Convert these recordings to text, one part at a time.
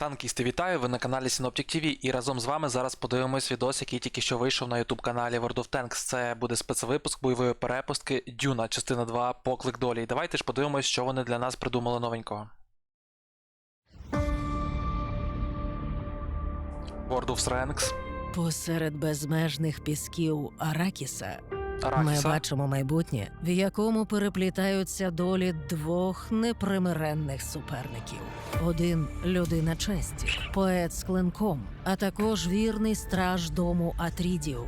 Танкісти, вітаю! Ви на каналі Synoptic TV і разом з вами зараз подивимось відос, який тільки що вийшов на YouTube каналі World of Tanks. Це буде спецвипуск бойової перепустки Дюна, частина 2, поклик долі. І давайте ж подивимось, що вони для нас придумали новенького. World of Ranks, Посеред безмежних пісків Аракіса ми бачимо майбутнє, в якому переплітаються долі двох непримиренних суперників: один людина честі, поет з клинком, а також вірний страж дому Атрідів.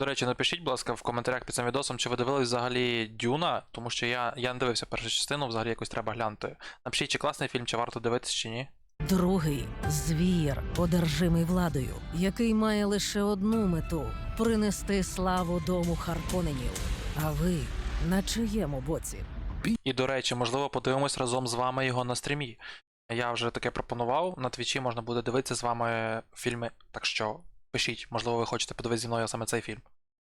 До речі, напишіть, будь ласка, в коментарях під цим відосом, чи ви дивились взагалі Дюна, тому що я, я не дивився першу частину, взагалі якось треба глянути. Напишіть, чи класний фільм, чи варто дивитися, чи ні. Другий звір, одержимий владою, який має лише одну мету принести славу дому Харконенів. А ви на чиєму боці? І до речі, можливо, подивимось разом з вами його на стрімі. Я вже таке пропонував. На твічі можна буде дивитися з вами фільми. Так що пишіть, можливо, ви хочете подивитися зі мною саме цей фільм.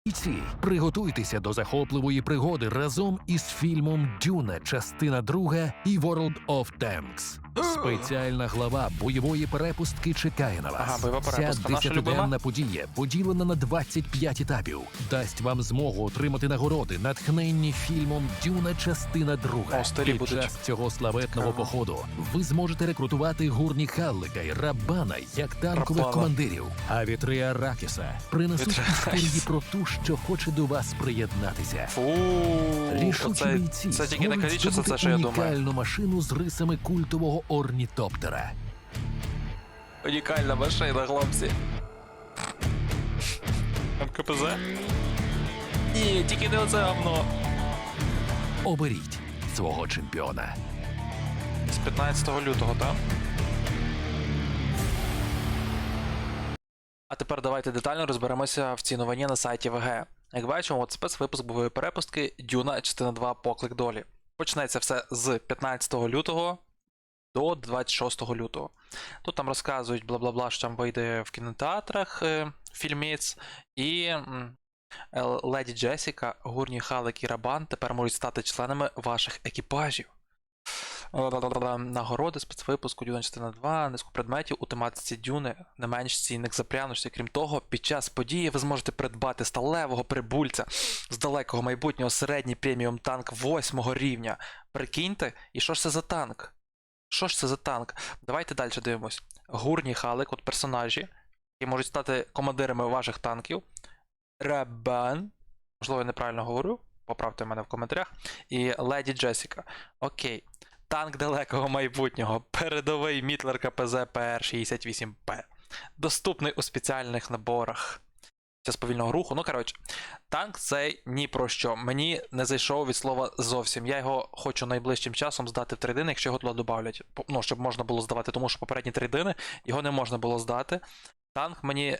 Бійці, приготуйтеся до захопливої пригоди разом із фільмом Дюна, частина 2 і World of Tanks. Спеціальна глава бойової перепустки чекає на вас. Ага, Ця десятиденна подія, поділена на 25 етапів, дасть вам змогу отримати нагороди, натхненні фільмом Дюна, частина 2 О, Під будуть. час цього славетного Цікаво. походу ви зможете рекрутувати гурні Халлика і Рабана як танкових Рабана. командирів, а вітри Аракіса принесуть історії про ту, що хоче до вас приєднатися. Фу, Рішучі оце, бійці це тільки не що це що я думаю. унікальну машину з рисами культового орнітоптера. Унікальна машина, хлопці. МКПЗ? Ні, тільки не оце гавно. Оберіть свого чемпіона. З 15 лютого, так? А тепер давайте детально розберемося в цій новині на сайті ВГ. Як бачимо, от спецвипуск бойової перепустки Дюна, частина 2, поклик долі. Почнеться все з 15 лютого до 26 лютого. Тут там розказують бла-бла-бла, що там вийде в кінотеатрах е, фільмець, і е, Леді Джесіка, Гурні Халик і Рабан тепер можуть стати членами ваших екіпажів. Нагороди, спецвипуску, Дюна частина 2, низку предметів у тематиці Дюни, не менш цінних запряночці. Крім того, під час події ви зможете придбати сталевого прибульця з далекого майбутнього середній преміум танк 8 рівня. Прикиньте, і що ж це за танк? Що ж це за танк? Давайте далі дивимось. Гурні Халик, от персонажі, які можуть стати командирами ваших танків. Рабан. Можливо, я неправильно говорю. Поправте мене в коментарях. І Леді Джесіка. Окей. Танк далекого майбутнього. Передовий Мітлер КПЗ ПР-68П. Доступний у спеціальних наборах. Це з повільного руху. Ну, коротше, танк цей ні про що. Мені не зайшов від слова зовсім. Я його хочу найближчим часом здати в трейдини, якщо його туди додавлять. Ну, щоб можна було здавати, тому що попередні трейдини його не можна було здати. Танк мені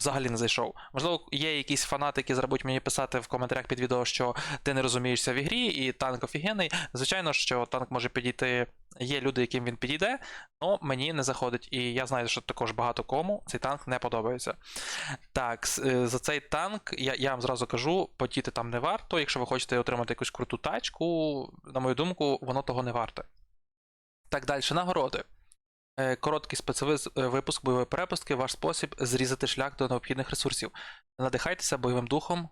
взагалі не зайшов. Можливо, є якісь фанати, які зробуть мені писати в коментарях під відео, що ти не розумієшся в ігрі, і танк офігенний. Звичайно, що танк може підійти. Є люди, яким він підійде, але мені не заходить. І я знаю, що також багато кому цей танк не подобається. Так, е, за цей танк я, я вам зразу кажу, потіти там не варто. Якщо ви хочете отримати якусь круту тачку, на мою думку, воно того не варте. Так, далі, нагороди. Е, Короткий спецвипуск бойової перепустки, ваш спосіб зрізати шлях до необхідних ресурсів. Надихайтеся бойовим духом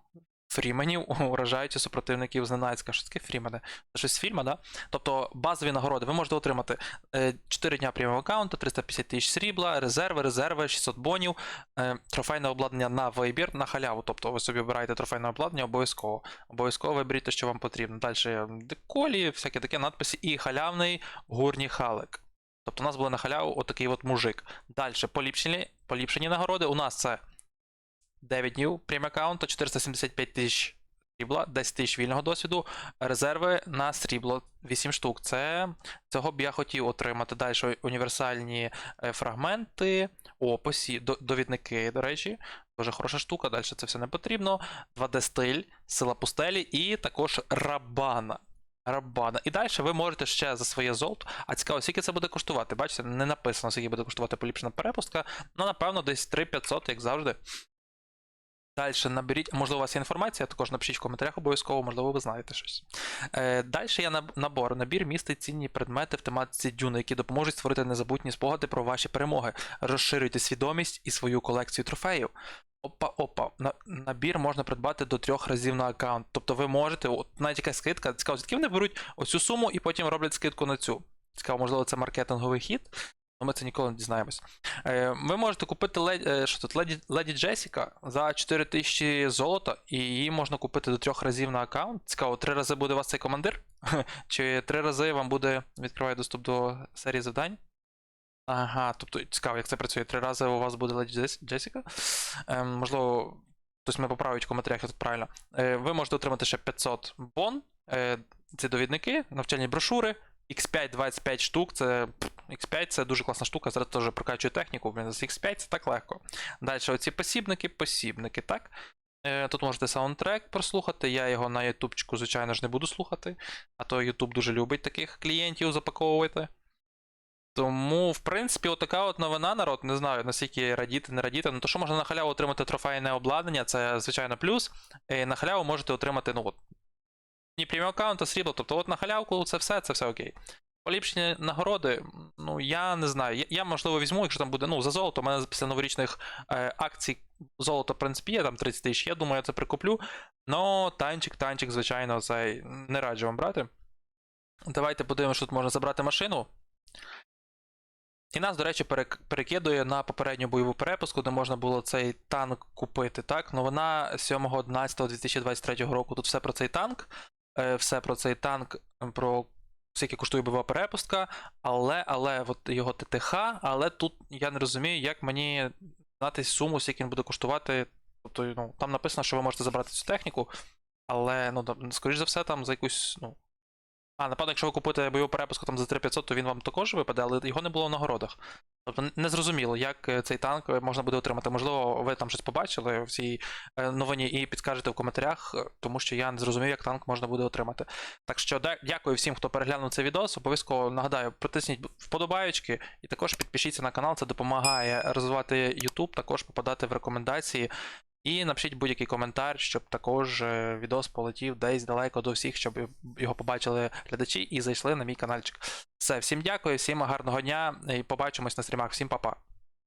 фріменів, уражаючи супротивників зненацька. Що таке фрімени? Це щось з фільма, да? Тобто базові нагороди ви можете отримати е, 4 дня преміум аккаунту, 350 тисяч срібла, резерви, резерви, 600 бонів, е, трофейне обладнання на вибір, на халяву. Тобто ви собі обираєте трофейне обладнання обов'язково. Обов'язково виберіть те, що вам потрібно. Далі деколі, всякі такі надписи, і халявний гурній халик. Тобто у нас були на халяву отакий от мужик. Далі поліпшені, поліпшені нагороди. У нас це 9 днів прем аккаунту, 475 тисяч срібла, 10 тисяч вільного досвіду, резерви на срібло 8 штук. Це цього б я хотів отримати. Далі універсальні е, фрагменти, описі, довідники, до речі. Дуже хороша штука, далі це все не потрібно. 2D стиль, сила пустелі і також рабана. Рабана. І далі ви можете ще за своє золото. А цікаво, скільки це буде коштувати. Бачите, не написано, скільки буде коштувати поліпшена перепустка. Ну, напевно, десь 3500, як завжди. Далі наберіть, можливо, у вас є інформація, також напишіть в коментарях обов'язково, можливо, ви знаєте щось. Е, Далі є набор. Набір містить цінні предмети в тематиці Дюни, які допоможуть створити незабутні спогади про ваші перемоги. Розширюйте свідомість і свою колекцію трофеїв. Опа, опа, набір можна придбати до трьох разів на аккаунт. Тобто ви можете, от навіть якась скидка, цікаво, звідки вони беруть оцю суму і потім роблять скидку на цю. Цікаво, можливо, це маркетинговий хід, але ми це ніколи не дізнаємось. Е, ви можете купити леді, е, що тут, леді, леді Джесіка за 4000 золота, і її можна купити до трьох разів на аккаунт. Цікаво, три рази буде у вас цей командир? Чи три рази вам буде відкриває доступ до серії завдань? Ага, тобто цікаво, як це працює. Три рази у вас буде Леді Джес- Джесіка. Ем, можливо, хтось мене поправить в коментарях, як правильно. Е, ви можете отримати ще 500 бон. Е, це довідники, навчальні брошури. X5 25 штук, це X5 це дуже класна штука, зараз теж прокачую техніку, блін, з X5 це так легко. Далі оці посібники, посібники, так? Е, Тут можете саундтрек прослухати. Я його на ютубчику, звичайно ж, не буду слухати, а то Ютуб дуже любить таких клієнтів запаковувати. Тому, в принципі, отака от новина, народ, не знаю, наскільки радіти, не радіти. Ну, то що можна на халяву отримати трофейне обладнання, це звичайно плюс. І на халяву можете отримати, ну от. Ні преміум аккаунт, а срібло. Тобто, от на халявку це все, це все окей. Поліпшені нагороди, ну я не знаю. Я, я можливо візьму, якщо там буде. Ну, за золото, у мене після новорічних е, акцій золото, в принципі, є там 30 тисяч. Я думаю, я це прикуплю. Но танчик, танчик, звичайно, цей не раджу вам брати. Давайте подивимося, що тут можна забрати машину. І нас, до речі, перекидує на попередню бойову перепуску, де можна було цей танк купити. Так, новина 7.11.2023 року. Тут все про цей танк, все про цей танк, про скільки коштує бойова перепустка, але, але от його ТТХ, але тут я не розумію, як мені знати суму, скільки він буде коштувати. Тобто, ну, там написано, що ви можете забрати цю техніку, але, ну, скоріш за все, там за якусь, ну. А, напевно, якщо ви купите бойову перепуску там за 3500, то він вам також випаде, але його не було в нагородах. Тобто не зрозуміло, як е, цей танк е, можна буде отримати. Можливо, ви там щось побачили в цій е, новині і підскажете в коментарях, тому що я не зрозумів, як танк можна буде отримати. Так що дякую всім, хто переглянув цей відос. Обов'язково нагадаю, протисніть вподобаєчки і також підпишіться на канал, це допомагає розвивати YouTube, також попадати в рекомендації. І напишіть будь-який коментар, щоб також е, відос полетів десь далеко до всіх, щоб його побачили глядачі і зайшли на мій каналчик. Все, всім дякую, всім гарного дня і побачимось на стрімах. Всім па-па.